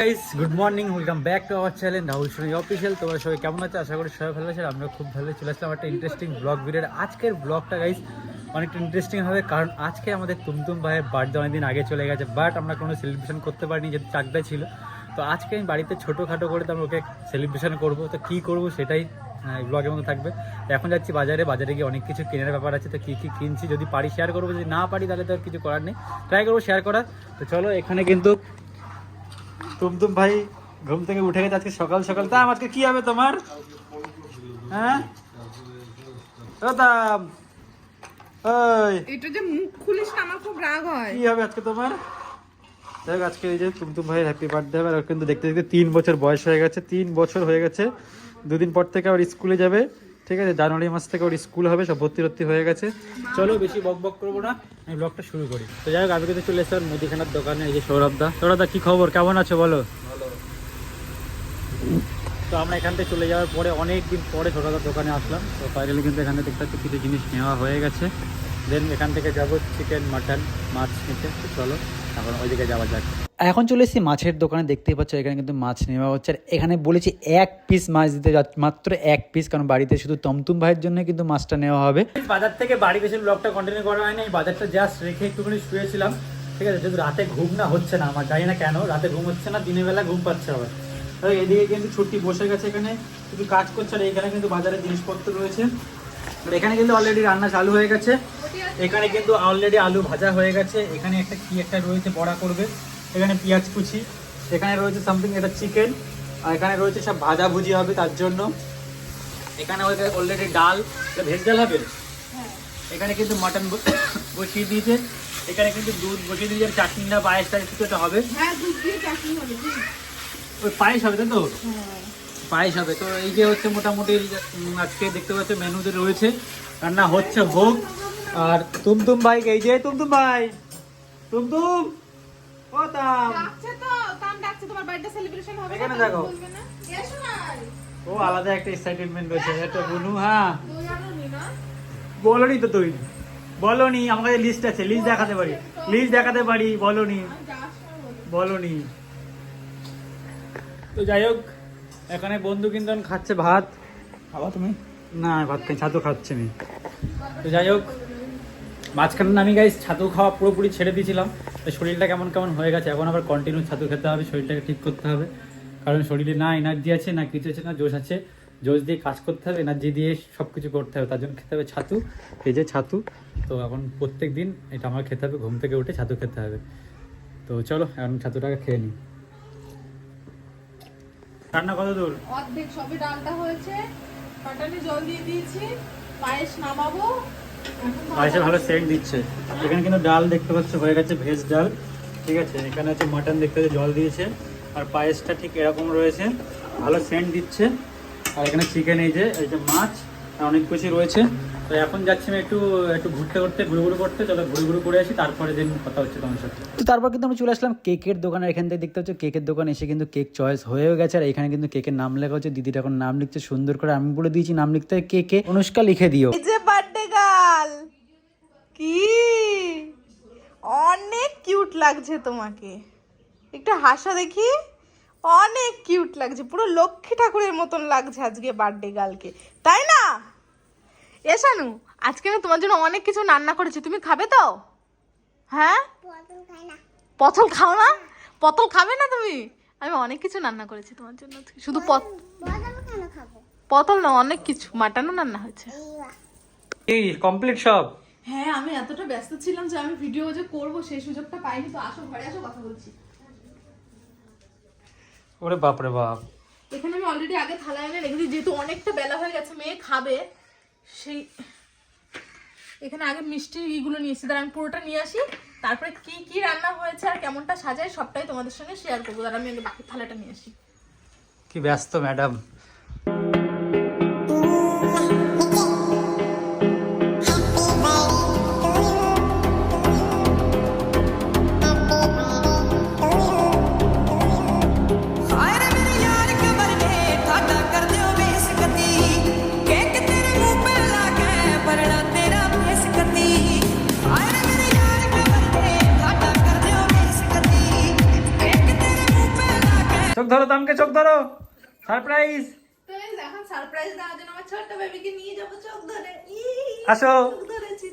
Guys good morning welcome back to our channel Rahul Soni official তোমরা সবাই কেমন আছো? আশা করি সবাই ভালো আছে আমরা খুব ভালো চলে আসলাম একটা ইন্টারেস্টিং ব্লগ ভিডিওর আজকের ব্লগটা গাইস অনেকটা ইন্টারেস্টিং হবে, কারণ আজকে আমাদের তুমতুম ভাইয়ের বার্থডে অনেকদিন আগে চলে গেছে বাট আমরা কোনো সেলিব্রেশন করতে পারিনি, যেহেতু চাকদা ছিল। তো আজকে আমি বাড়িতে ছোটোখাটো করে তো আমরা ওকে সেলিব্রেশন করব। তো কী করব সেটাই ব্লগের মধ্যে থাকবে। এখন যাচ্ছি বাজারে বাজারে গিয়ে অনেক কিছু কেনার ব্যাপার আছে, তো কী কী কিনছি, যদি পারি শেয়ার করব, যদি না পারি তাহলে তো আর কিছু করার নেই। ট্রাই করব শেয়ার করার। তো চলো, এখানে কিন্তু তুমতুম ভাই ঘুম থেকে উঠে গেছে আজকে সকাল সকাল। তা আজকে কি হবে তোমার? হ্যাঁ? ও ওই এটা যে মুখ খুলিস না আমার খুব রাগ হয়। কি হবে আজকে তোমার? দেখ আজকে এই যে তুমতুম ভাই হ্যাপি বার্থডে হবে আর কিন্তু দেখতে দেখতে তিন বছর বয়স হয়ে গেছে তিন বছর হয়ে গেছে। দুদিন পর থেকে আবার স্কুলে যাবে। ঠিক আছে, জানুয়ারি মাস থেকে ওর স্কুল হবে, সব ভর্তি ভর্তি হয়ে গেছে। চলো বেশি বক বক করব না, আমি ব্লগটা শুরু করি। তো যাই হোক আমি কিন্তু চলে এসেছি মুদিখানার দোকানে, এই যে সৌরভদা। সৌরভদা, কি খবর? কেমন আছো বলো? তো আমরা এখান থেকে চলে যাওয়ার পরে অনেক দিন পরে ছোটদার দোকানে আসলাম। তো ফাইনালি কিন্তু এখানে দেখতে পাচ্ছি কিছু জিনিস নেওয়া হয়ে গেছে। দেন এখান থেকে যাব চিকেন মাটন মাছ নিতে। তো চলো, এখন ওইদিকে যাওয়া যাক। এখন চলে এসেছি মাছের দোকানে, দেখতেই পাচ্ছ এখানে কিন্তু মাছ নেওয়া হচ্ছে। আর এখানে বলেছি এক পিস মাছ দিতে মাত্র এক পিস কারণ বাড়িতে শুধু তমতুম ভাইয়ের জন্য কিন্তু মাছটা নেওয়া হবে। বাজার থেকে বাড়ি বেশি ব্লগটা কন্টিনিউ করা হয়নি, এই বাজারটা জাস্ট রেখে একটুখানি শুয়েছিলাম। ঠিক আছে, যেহেতু রাতে ঘুম না হচ্ছে না আমার, জানি না কেন, রাতে ঘুম হচ্ছে না, দিনের বেলা ঘুম পাচ্ছে আবার। তো এদিকে কিন্তু ছুটি বসে গেছে এখানে, কিছু কাজ করছে আর এখানে কিন্তু বাজারে জিনিসপত্র রয়েছে। এখানে কিন্তু অলরেডি রান্না চালু হয়ে গেছে। এখানে কিন্তু অলরেডি আলু ভাজা হয়ে গেছে। এখানে একটা কি একটা রয়েছে, বড়া করবে। এখানে পেঁয়াজ কুচি এখানে রয়েছে সামথিং এটা চিকেন আর এখানে রয়েছে সব ভাজা ভুজি হবে তার জন্য। এখানে অলরেডি ডাল ভেজ ডাল হবে? এখানে কিন্তু মাটন বসিয়ে দিয়েছে। এখানে কিন্তু দুধ বসিয়ে দিয়েছে চাটনি না পায়েস টায়েস কিছু একটা হবে। হ্যাঁ। ওই পায়েস হবে তাই তো? হ্যাঁ। পায়েস হবে। তো এই যে হচ্ছে মোটামুটি আজকে দেখতে পাচ্ছ মেনুতে রয়েছে। রান্না হচ্ছে হোক আর তুমতুম ভাই এই যে তুমতুম ভাই তুমতুম ও তাম। ডাকছে তো তাম ডাকছে তোমার বার্থডে সেলিব্রেশন হবে এখানে দেখো। বলবে না? এসো না। ও আলাদা একটা এক্সাইটেডমেন্ট রয়েছে একটা বুনু হ্যাঁ। নি না? বলনি তো তুই। বলনি আমার কাছে লিস্ট আছে লিস্ট দেখাতে পারি। লিস্ট দেখাতে পারি বলনি। বলনি। তো যাই হোক এখানে বন্ধু কিন্তু খাচ্ছে ভাত। খাওয়া তুমি? না ভাত খাই ছাতু খাচ্ছে আমি। তো যাই হোক মাঝখানে আমি গাইস ছাতু খাওয়া পুরোপুরি ছেড়ে দিয়েছিলাম। শরীরটা কেমন কেমন হয়ে গেছে? এখন আবার কন্টিনিউ ছাতু খেতে হবে, শরীরটাকে ঠিক করতে হবে। কারণ শরীরে না এনার্জি আছে, না কিছু আছে, না জোশ আছে। জোশ দিয়ে কাজ করতে হবে এনার্জি দিয়ে সব কিছু করতে হবে। তার জন্য খেতে হবে ছাতু এই যে ছাতু। তো এখন প্রত্যেক দিন এটা আমার খেতে হবে, ঘুম থেকে উঠে ছাতু খেতে হবে। তো চলো, এখন ছাতুটাকে খেয়ে নিই। রান্না কত দূর? অর্ধেক ডালটা হয়েছে। জল দিয়ে দিয়েছি? পায়েস নামাবো। এখন পায়েসে ভালো সেন্ট দিচ্ছে। এখানে কিন্তু ডাল দেখতে পাচ্ছ হয়ে গেছে ভেজ ডাল। ঠিক আছে এখানে হচ্ছে মাটন দেখতে পাচ্ছি জল দিয়েছে। আর পায়েসটা ঠিক এরকম রয়েছে। ভালো সেন্ট দিচ্ছে। আর এখানে চিকেন এই যে এই যে মাছ আর অনেক কিছু রয়েছে। তো এখন যাচ্ছি আমি একটু একটু ঘুরতে ঘুরতে ঘুরু ঘুরু করতে। চলো ঘুরু ঘুরু করে আসি তারপরে দিন কথা হচ্ছে তোমার সাথে। তো তারপর কিন্তু আমি চলে আসলাম কেকের দোকানে। এখান থেকে দেখতে হচ্ছে কেকের দোকানে এসে কিন্তু কেক চয়েস হয়েও গেছে। আর এখানে কিন্তু কেকের নাম লেখা হচ্ছে দিদিটা এখন নাম লিখছে সুন্দর করে। আমি বলে দিয়েছি নাম লিখতে কেকে অনুষ্কা লিখে দিও। যে কি? অনেক কিউট লাগছে তোমাকে। একটু হাসা দেখি। অনেক কিউট লাগছে। পুরো লক্ষ্মী ঠাকুরের মতন লাগছে আজকে বার্থডে গার্লকে তাই না? এসানু আজকে না তোমার জন্য অনেক কিছু রান্না করেছি। তুমি খাবে তো? হ্যাঁ? পটল খাও না? পটল খাবে না তুমি? আমি অনেক কিছু রান্না করেছি তোমার জন্য শুধু পট পটল না অনেক কিছু। মাটনও রান্না হয়েছে। এই কমপ্লিট সব। হ্যাঁ আমি এতটা ব্যস্ত ছিলাম যে আমি ভিডিও যে করব সেই সুযোগটা পাইনি তো আসো ঘরে আসো কথা বলছি। ওরে বাপরে বাপ। এখানে আমি অলরেডি আগে থালা এনে রেখেছি যেহেতু অনেকটা বেলা হয়ে গেছে মেয়ে খাবে সেই এখানে আগে মিষ্টি ইগুলো নিয়েছি। তার আমি পুরোটা নিয়ে আসি তারপরে কি কি রান্না হয়েছে আর কেমনটা সাজায় সবটাই তোমাদের সঙ্গে শেয়ার করব। তার আমি আগে বাকি থালাটা নিয়ে আসি। কি ব্যস্ত ম্যাডাম ধরো দামকে চোখ ধরো। সারপ্রাইজ আসো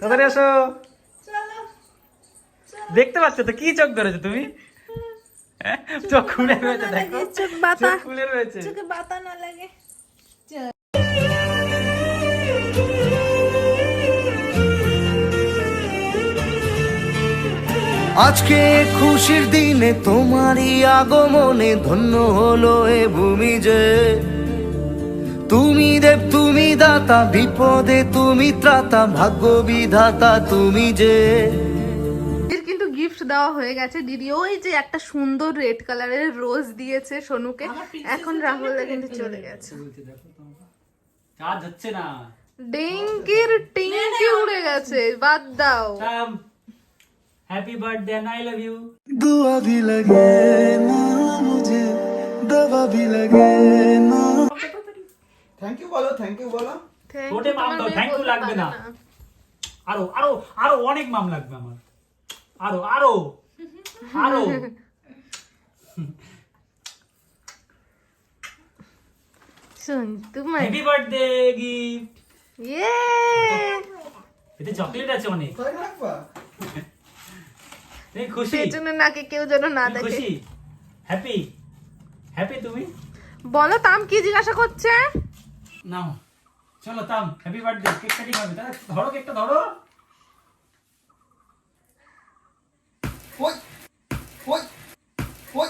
তাড়াতাড়ি দেখতে পাচ্ছ তো কি চোখ ধরেছো তুমি? হ্যাঁ? চোখ খুলে রয়েছে দেখো। চোখ খুলে রয়েছে। চোখে বাতা না লাগে। আজকে খুশির দিনে তোমারই আগমনে ধন্য হলো এ ভূমি যে। তুমি দেব তুমি দাতা বিপদে তুমি ত্রাতা ভাগ্য বিধাতা তুমি যে। এর কিন্তু গিফট দেওয়া হয়ে গেছে। দিদি ওই যে একটা সুন্দর রেড কালারের রোজ দিয়েছে সোনুকে। এখন রাহুলদা কিন্তু চলে গেছে। কাজ হচ্ছে না। ডেঙ্কির টিঙ্কি উড়ে গেছে বাদ দাও। Happy birthday I love you দুয়া ভি লাগে না মুঝে দবা ভি লাগে না থ্যাংক ইউ বলো থ্যাংক ইউ বলো ওটে মাম দাও থ্যাংক ইউ লাগবে না আরও আরও আরও অনেক মাম লাগবে আমার আরও আরও আরও শুন তোমার হ্যাপি বার্থডে গিফট ইয়ে এতে চকলেট আছে অনেক কয় রাখবা তুমি খুশি? নাকে কেউ যেন না তুমি দেখে। খুশি? হ্যাপি হ্যাপি তুমি? বলো তাম কি জিজ্ঞাসা করছে? নাও। চলো তাম হ্যাপি বার্থডে কেক কাটিং হবে তাহলে ধরো কেকটা ধরো। ওই ওই ওই।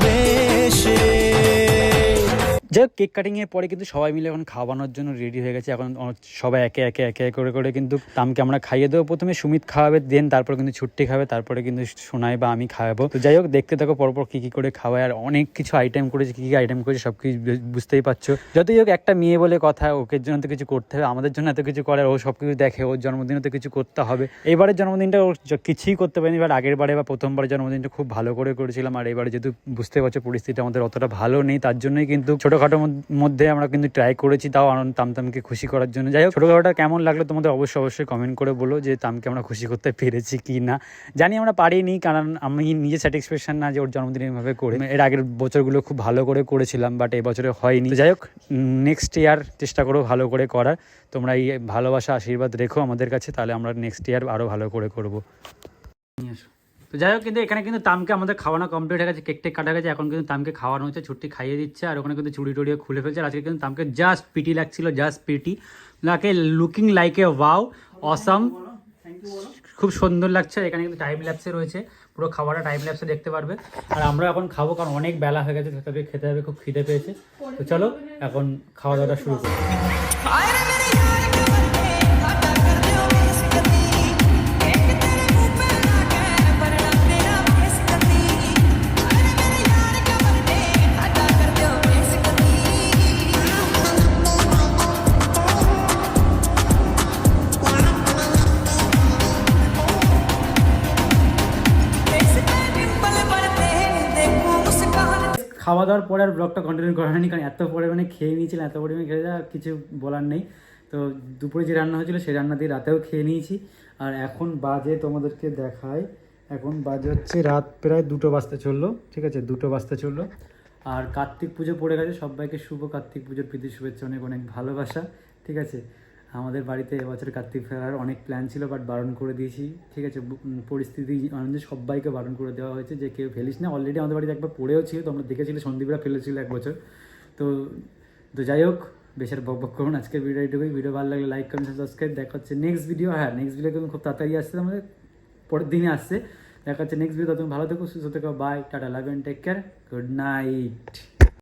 যাই হোক কেক কাটিং এর পরে কিন্তু সবাই মিলে এখন খাওয়ানোর জন্য রেডি হয়ে গেছে। এখন সবাই একে একে একে একে করে করে কিন্তু তামকে আমরা খাইয়ে দেবো। প্রথমে সুমিত খাওয়াবে দেন তারপর কিন্তু ছুট্টি খাবে, তারপরে কিন্তু সোনাই বা আমি খাওয়াবো। তো যাই হোক দেখতে থাকো, পরপর কি কি করে খাওয়ায় আর অনেক কিছু আইটেম করেছে, কি কি আইটেম করেছে, সব কিছু বুঝতেই পারছ। যতই হোক, একটা মেয়ে বলে কথা, ওকে জন্য তো কিছু করতে হবে, আমাদের জন্য এত কিছু করে, ও সব কিছু দেখে, ওর জন্মদিনে তো কিছু করতে হবে। এবারের জন্মদিনটা ওর কিছুই করতে পারেনি, এবার আগের বারে বা প্রথমবার জন্মদিনটা খুব ভালো করে করেছিলাম, আর এবারে যেহেতু বুঝতে পারছ, পরিস্থিতি আমাদের অতটা ভালো নেই, তার জন্যই কিন্তু ছোটখাটো মদ- মধ্যে আমরা কিন্তু ট্রাই করেছি তাও আনন্দ, তামতামকে খুশি করার জন্য। যাই হোক ছোটখাটোটা কেমন লাগল তোমাদের অবশ্যই অবশ্যই কমেন্ট করে বলো যে তামকে আমরা খুশি করতে পেরেছি কি না। জানি আমরা পারিনি, কারণ আমি নিজে স্যাটিসফ্যাকশন না যে ওর জন্মদিন এভাবে করে। এর আগের বছরগুলো খুব ভালো করে করেছিলাম বাট এই বছরে হয়নি। যাই হোক নেক্সট ইয়ার চেষ্টা করো ভালো করে করার। তোমরা এই ভালোবাসা, আশীর্বাদ রেখো আমাদের কাছে, তাহলে আমরা নেক্সট ইয়ার আরও ভালো করে করব। তো যাই হোক, কিন্তু এখানে কিন্তু তামকে আমাদের খাওয়ানো কমপ্লিট হয়ে গেছে কেক টেক কাটা গেছে, এখন কিন্তু তামকে খাওয়ানো হচ্ছে, ছুটি খাইয়ে দিচ্ছে, আর ওখানে কিন্তু চুড়ি টুড়িও খুলে ফেলছে আজকে কিন্তু তামকে জাস্ট পিটি লাগছিল just pretty লাকে looking like a wow awesome খুব সুন্দর লাগছে এখানে কিন্তু টাইম ল্যাপসে রয়েছে, পুরো খাবারটা টাইম ল্যাপসে দেখতে পারবে। আর আমরা এখন খাব, কারণ অনেক বেলা হয়ে গেছে, খেতে হবে খুব খিদে পেয়েছে। তো চলো, এখন খাওয়া দাওয়াটা শুরু করি। খাওয়া দাওয়ার পরে আর ব্লগটা কন্টিনিউ করা হয়নি, কারণ এত পরিমাণে খেয়ে নিয়েছিলাম, এত পরিমাণে খেয়ে যা কিছু বলার নেই। তো দুপুরে যে রান্না হয়েছিল, সেই রান্না দিয়ে রাতেও খেয়ে নিয়েছি। আর এখন বাজে তোমাদেরকে দেখায়, এখন বাজে হচ্ছে রাত প্রায় দুটো বাজতে চলল, ঠিক আছে? দুটো বাজতে চলল। আর কার্তিক পুজো পড়ে গেছে, সবাইকে শুভ কার্তিক পুজোর প্রীতি শুভেচ্ছা, অনেক অনেক ভালোবাসা, ঠিক আছে? আমাদের বাড়িতে এবছর কার্তিক ফেরার অনেক প্ল্যান ছিল বাট বারণ করে দিয়েছি। ঠিক আছে পরিস্থিতি অনুযায়ী সবাইকে বারণ করে দেওয়া হয়েছে যে কেউ ফেলিস না। অলরেডি আমাদের বাড়িতে একবার পড়েও ছিল, তোমরা দেখেছিলে, সন্দীপরা ফেলেছিল এক বছর। তো তো যাই হোক বেশার বক বক করুন আজকের ভিডিও এইটুকুই। ভিডিও ভালো লাগলে লাইক করুন সাবস্ক্রাইব দেখা হচ্ছে নেক্সট ভিডিও হ্যাঁ নেক্সট ভিডিও কিন্তু খুব তাড়াতাড়ি আসছে, আমাদের পরের দিনে আসছে। দেখা হচ্ছে নেক্সট ভিডিও তুমি ভালো থেকো, সুস্থ থেকো। Bye tata love take care good night